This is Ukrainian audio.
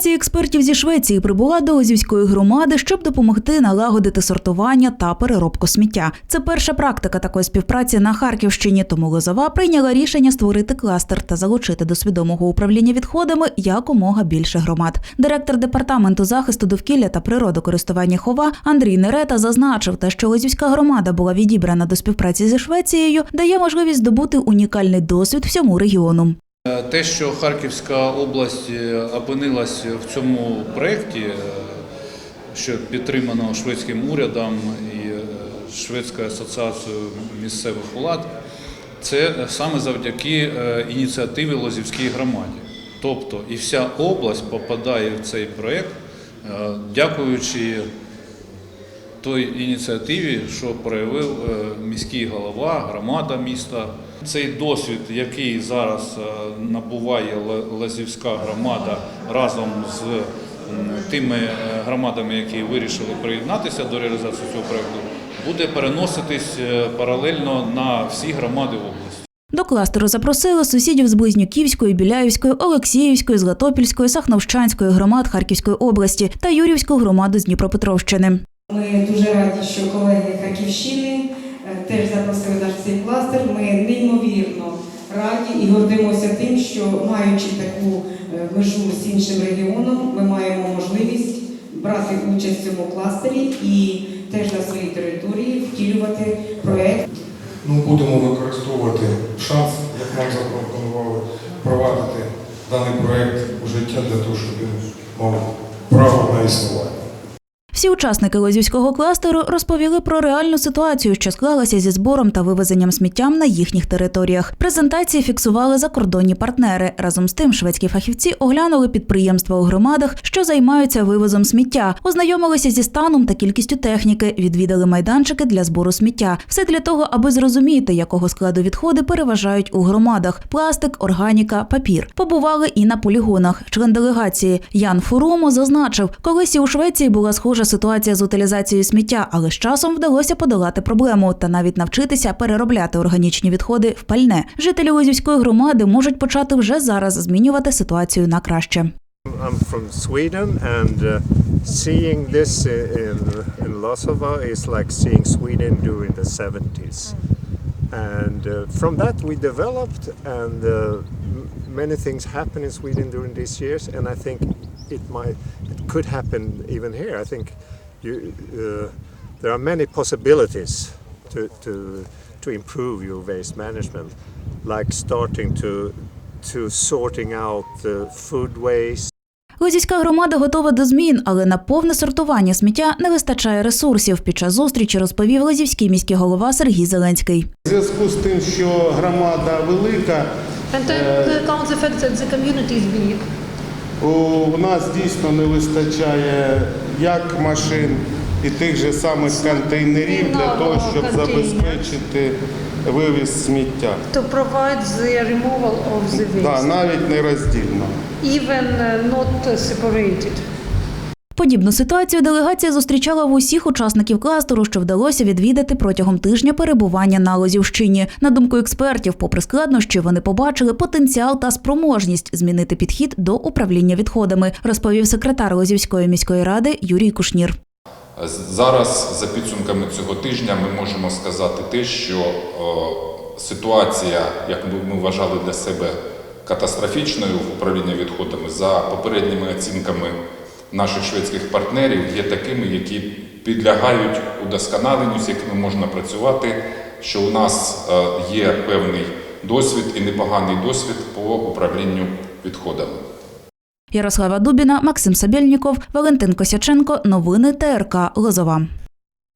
Делегація експертів зі Швеції прибула до Лозівської громади, щоб допомогти налагодити сортування та переробку сміття. Це перша практика такої співпраці на Харківщині. Тому Лозова прийняла рішення створити кластер та залучити до свідомого управління відходами якомога більше громад. Директор департаменту захисту довкілля та природокористування хова Андрій Нерета зазначив, те, що Лозівська громада була відібрана до співпраці зі Швецією, дає можливість здобути унікальний досвід всьому регіону. Е, Те, що Харківська область е, опинилась в цьому проєкті, е, що підтримано шведським урядом і Шведською асоціацією місцевих влад, це саме завдяки ініціативі Лозівській громаді. Тобто і вся область попадає в цей проєкт, дякуючи той ініціативі, що проявив е, міський голова, громада міста. Цей досвід, який зараз е, набуває Лазівська громада разом з тими е, громадами, які вирішили приєднатися до реалізації цього проєкту, буде переноситись паралельно на всі громади області. До кластеру запросили сусідів з Близнюківської, Біляївської, Олексіївської, Златопільської, Сахновщанської громад Харківської області та Юрівську громаду з Дніпропетровщини. Ми дуже раді, що колеги Харківщини е, теж запросили наш цей кластер. Ми неймовірно раді і гордимося тим, що маючи таку е, межу з іншим регіоном, ми маємо можливість брати участь в цьому кластері і теж на своїй території втілювати проект Ну, будемо використовувати шанс, як нам запропонували, впровадити даний проект у життя для того, щоб він мав право на існування. Всі учасники Лозівського кластеру розповіли про реальну ситуацію, що склалася зі збором та вивезенням сміттям на їхніх територіях. Презентації фіксували закордонні партнери. Разом з тим, шведські фахівці оглянули підприємства у громадах, що займаються вивозом сміття, ознайомилися зі станом та кількістю техніки, відвідали майданчики для збору сміття. Все для того, аби зрозуміти, якого складу відходи переважають у громадах: пластик, органіка, папір. Побували і на полігонах. Член делегації Ян Фурумо зазначив, колись і у Швеції була схожа ситуація з утилізацією сміття, але з часом вдалося подолати проблему та навіть навчитися переробляти органічні відходи в пальне. Жителі Лозівської громади можуть почати вже зараз змінювати ситуацію на краще. I'm from Sweden, and uh, seeing this in in Losova is like seeing Sweden during the 70s. And uh, from that we developed, and uh, many things happened in Sweden during these years. And I think it might, it could happen even here. I think you, uh, there are many possibilities to to to improve your waste management, like starting to to sorting out the food waste. Лозівська громада готова до змін, але на повне сортування сміття не вистачає ресурсів. Під час зустрічі розповів Лозівський міський голова Сергій Зеленський. В зв'язку з тим, що громада велика, And then the the у нас дійсно не вистачає як машин і тих же самих контейнерів для того, щоб забезпечити вивіз сміття. To provide the removal of the waste, Да, навіть не роздільно. even uh, not separated. Подібну ситуацію делегація зустрічала в усіх учасників кластеру, що вдалося відвідати протягом тижня перебування на Лозівщині. На думку експертів, попри складнощі, вони побачили потенціал та спроможність змінити підхід до управління відходами, розповів секретар Лозівської міської ради Юрій Кушнір. Зараз, за підсумками цього тижня, ми можемо сказати те, що е, ситуація, як ми вважали для себе катастрофічною в управлінні відходами, за попередніми оцінками наших шведських партнерів, є такими, які підлягають удосконаленню, з якими можна працювати. Що у нас е, є певний досвід і непоганий досвід по управлінню відходами. Ярослава Дубіна, Максим Сабєльніков, Валентин Косяченко. Новини ТРК Лозова.